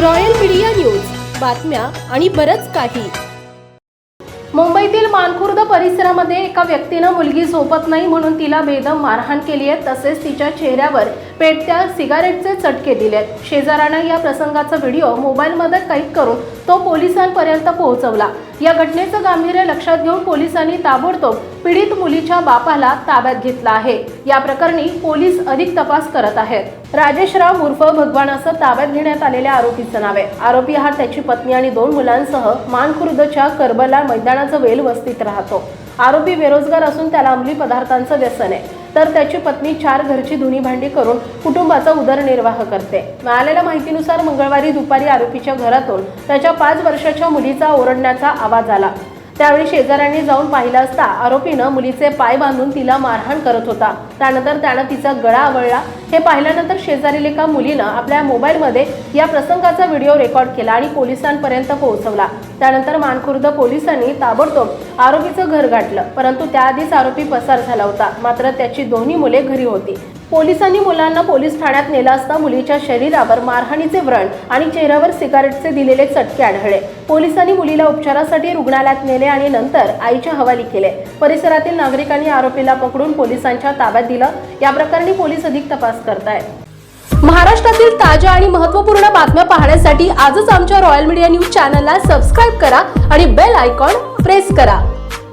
Royal media news. बातम्या आणि बरंच काही. मुंबईतील मानखुर्द परिसरामध्ये एका व्यक्तीनं मुलगी झोपत नाही म्हणून तिला बेदम मारहाण केली आहे. तसेच तिच्या चेहऱ्यावर पेटत्या सिगारेटचे चटके दिलेत. शेजाऱ्यानं या प्रसंगाचा व्हिडिओ मोबाईलमध्ये कैद करून तो पोलिसांपर्यंत पोहोचवला. या घटनेचं गांभीर्य लक्षात घेऊन पोलिसांनी ताबडतोब पीडित मुलीच्या बापाला ताब्यात घेतला आहे. या प्रकरणी पोलीस अधिक तपास करत आहेत. राजेश राव उर्फ भगवान असं ताब्यात घेण्यात आलेल्या आरोपीचं नाव आहे. आरोपी हा त्याची पत्नी आणि दोन मुलांसह मानखुर्दच्या करबला वेल वस्तीत राहतो. आरोपी बेरोजगार असून त्याला अंमली पदार्थांचं व्यसन आहे. तर त्याची पत्नी चार घरची धुनी भांडी करून कुटुंबाचा उदरनिर्वाह करते. मिळालेल्या माहितीनुसार मंगळवारी दुपारी आरोपीच्या घरातून त्याच्या पाच वर्षाच्या मुलीचा ओरडण्याचा आवाज आला. त्यावेळी शेजाऱ्यांनी जाऊन पाहिलं असता आरोपीनं मुलीचे पाय बांधून तिला मारहाण करत होता. त्यानंतर त्यानं तिचा गळा आवळला. हे पाहिल्यानंतर शेजारील एका मुलीनं आपल्या मोबाईलमध्ये या प्रसंगाचा व्हिडिओ रेकॉर्ड केला आणि पोलिसांपर्यंत पोहोचवला. त्यानंतर मानखुर्द पोलिसांनी ताबडतोब आरोपीचं घर गाठलं. परंतु त्याआधीच आरोपी पसार झाला होता. मात्र त्याची दोन्ही मुले घरी होती. पोलिसांनी मुलांना पोलीस ठाण्यात नेलं असता मुलीच्या शरीरावर मारहाणीचे व्रण आणि चेहऱ्यावर सिगारेटचे दिलेले चटके आढळले. पोलिसांनी मुलीला उपचारासाठी रुग्णालयात नेले आणि नंतर आईच्या हवाली केले. परिसरातील नागरिकांनी आरोपीला पकडून पोलिसांच्या ताब्यात दिलं. या प्रकरणी पोलीस अधिक तपास करतायत. महाराष्ट्रातील ताज्या आणि महत्त्वपूर्ण बातम्या पाहण्यासाठी आजच आमच्या रॉयल मीडिया न्यूज चॅनलला सबस्क्राईब करा आणि बेल आयकॉन प्रेस करा.